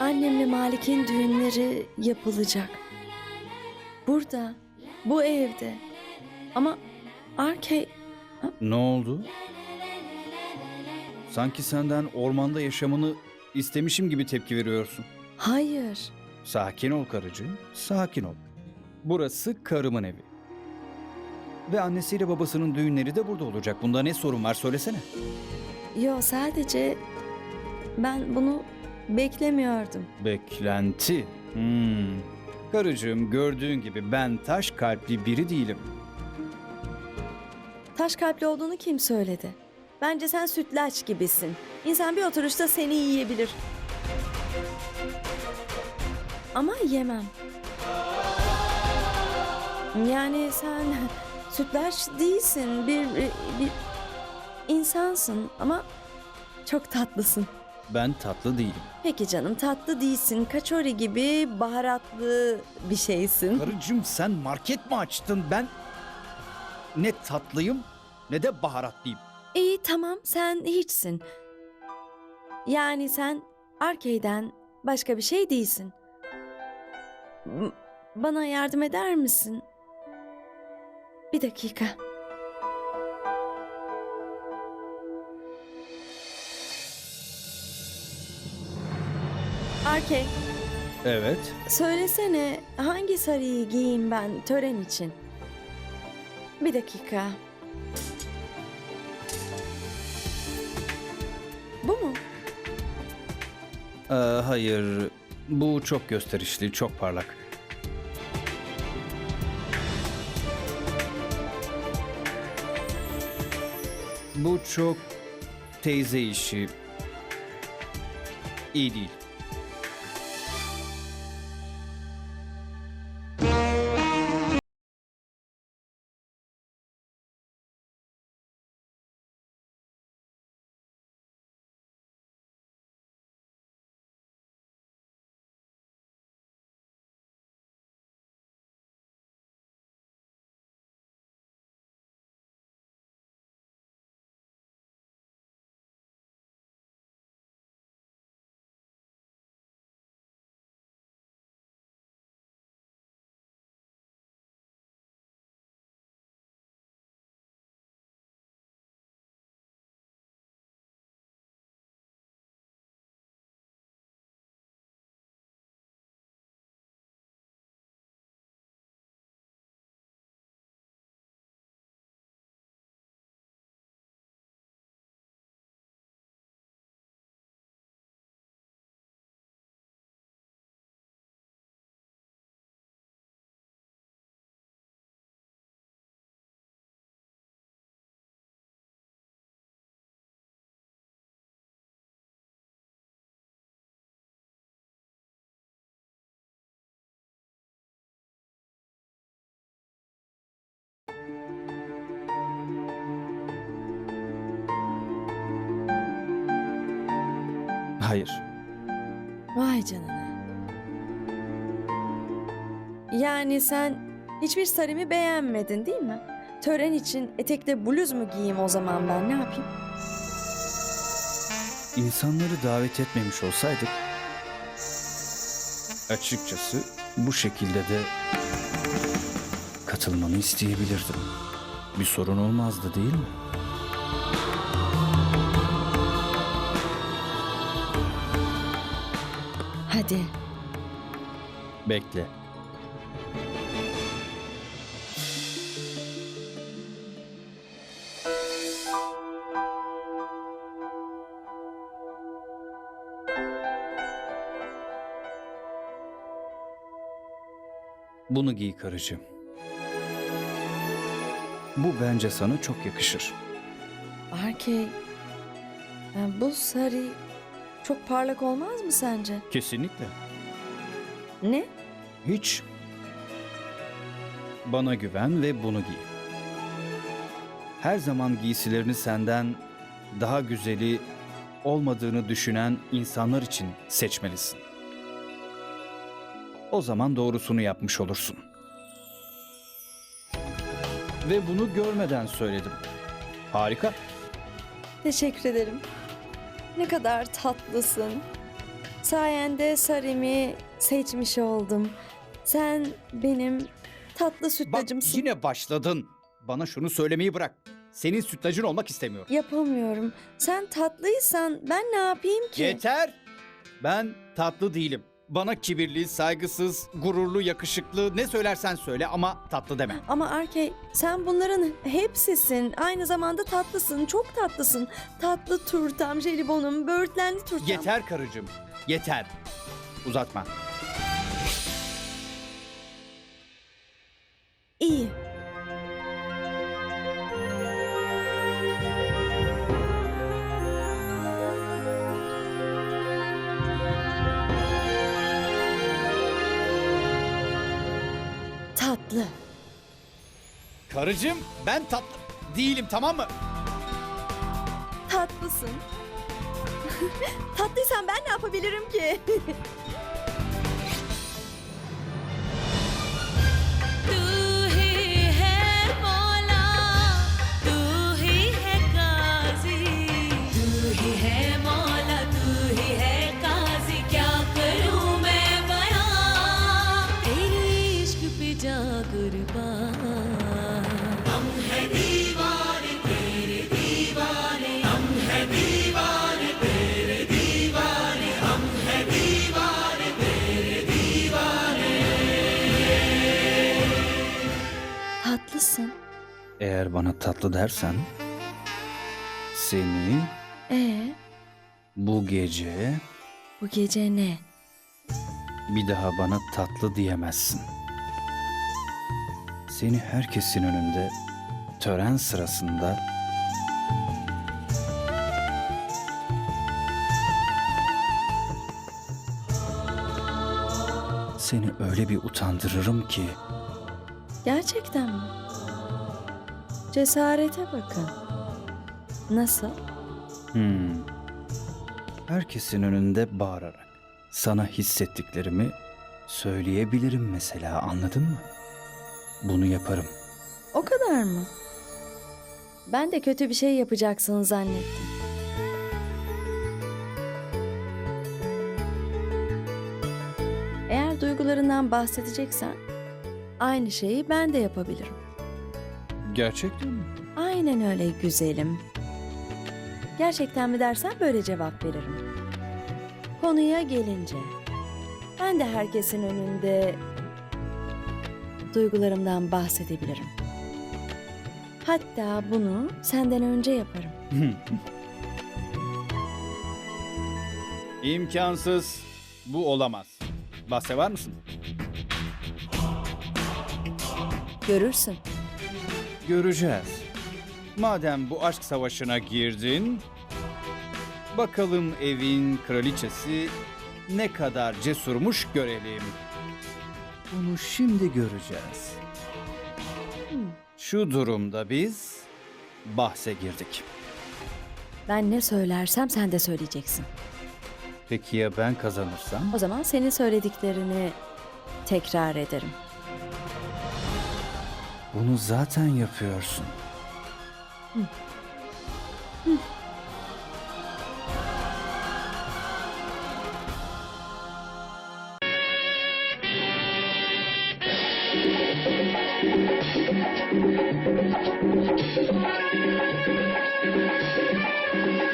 Annemle Malik'in düğünleri yapılacak. Burada, bu evde. Ama Arkey... Ne oldu? Sanki senden ormanda yaşamını istemişim gibi tepki veriyorsun. Hayır. Sakin ol karıcığım, sakin ol. Burası karımın evi. Ve annesiyle babasının düğünleri de burada olacak. Bunda ne sorun var söylesene. Yo sadece ben bunu beklemiyordum. Beklenti. Hmm. Karıcığım gördüğün gibi ben taş kalpli biri değilim. Taş kalpli olduğunu kim söyledi? Bence sen sütlaç gibisin. İnsan bir oturuşta seni yiyebilir. Ama yemem. Yani sen sütlaç değilsin. Bir, bir insansın ama çok tatlısın. Ben tatlı değilim. Peki canım tatlı değilsin. Kaçori gibi baharatlı bir şeysin. Karıcığım sen market mi açtın? Ben ne tatlıyım ne de baharatlıyım. İyi tamam sen hiçsin. Yani sen Arkey'den başka bir şey değilsin. Bana yardım eder misin? Bir dakika. Arkey, Evet. söylesene hangi sarıyı giyeyim ben tören için? Bir dakika. Bu mu? Ee, hayır. Bu çok gösterişli, çok parlak. Bu çok teyze işi. İyi değil. Hayır. Vay canına. Yani sen hiçbir sarımı beğenmedin değil mi? Tören için etekte bluz mu giyeyim o zaman ben ne yapayım? İnsanları davet etmemiş olsaydık açıkçası bu şekilde de katılmanı isteyebilirdim. Bir sorun olmazdı değil mi? Hadi. Bekle. Bunu giy karıcığım. Bu bence sana çok yakışır. Arkey, ya bu sarı çok parlak olmaz mı sence? Kesinlikle. Ne? Hiç. Bana güven ve bunu giy. Her zaman giysilerini senden daha güzeli olmadığını düşünen insanlar için seçmelisin. O zaman doğrusunu yapmış olursun. Ve bunu görmeden söyledim. Harika. Teşekkür ederim. Ne kadar tatlısın. Sayende Sarim'i seçmiş oldum. Sen benim tatlı Bak sütlacımsın. yine başladın. Bana şunu söylemeyi bırak. Senin sütlacın olmak istemiyorum. Yapamıyorum. Sen tatlıysan ben ne yapayım ki? Yeter. Ben tatlı değilim. Bana kibirli, saygısız, gururlu, yakışıklı ne söylersen söyle ama tatlı deme. Ama Arkey sen bunların hepsisin. Aynı zamanda tatlısın. Çok tatlısın. Tatlı turtam, jelibonum, böğürtlenli turtam. Yeter karıcığım. Yeter. Uzatma. İyi. Karıcığım ben tatlı değilim tamam mı? Tatlısın. Tatlıysan ben ne yapabilirim ki? Eğer bana tatlı dersen seni Ee, bu gece bu gece ne? bir daha bana tatlı diyemezsin. Seni herkesin önünde tören sırasında seni öyle bir utandırırım ki Gerçekten mi? Cesarete bakın. Nasıl? Hmm. Herkesin önünde bağırarak sana hissettiklerimi söyleyebilirim mesela anladın mı? Bunu yaparım. O kadar mı? Ben de kötü bir şey yapacaksın zannettim. Eğer duygularından bahsedeceksen aynı şeyi ben de yapabilirim. Gerçekten mi? Aynen öyle güzelim. Gerçekten mi dersen böyle cevap veririm. Konuya gelince ben de herkesin önünde duygularımdan bahsedebilirim. Hatta bunu senden önce yaparım. İmkansız. Bu olamaz. Bahse var mısın? Görürsün. Göreceğiz. Madem bu aşk savaşına girdin, bakalım evin kraliçesi ne kadar cesurmuş görelim. Bunu şimdi göreceğiz. Şu durumda biz bahse girdik. Ben ne söylersem sen de söyleyeceksin. Peki ya ben kazanırsam? O zaman senin söylediklerini tekrar ederim. Bunu zaten yapıyorsun.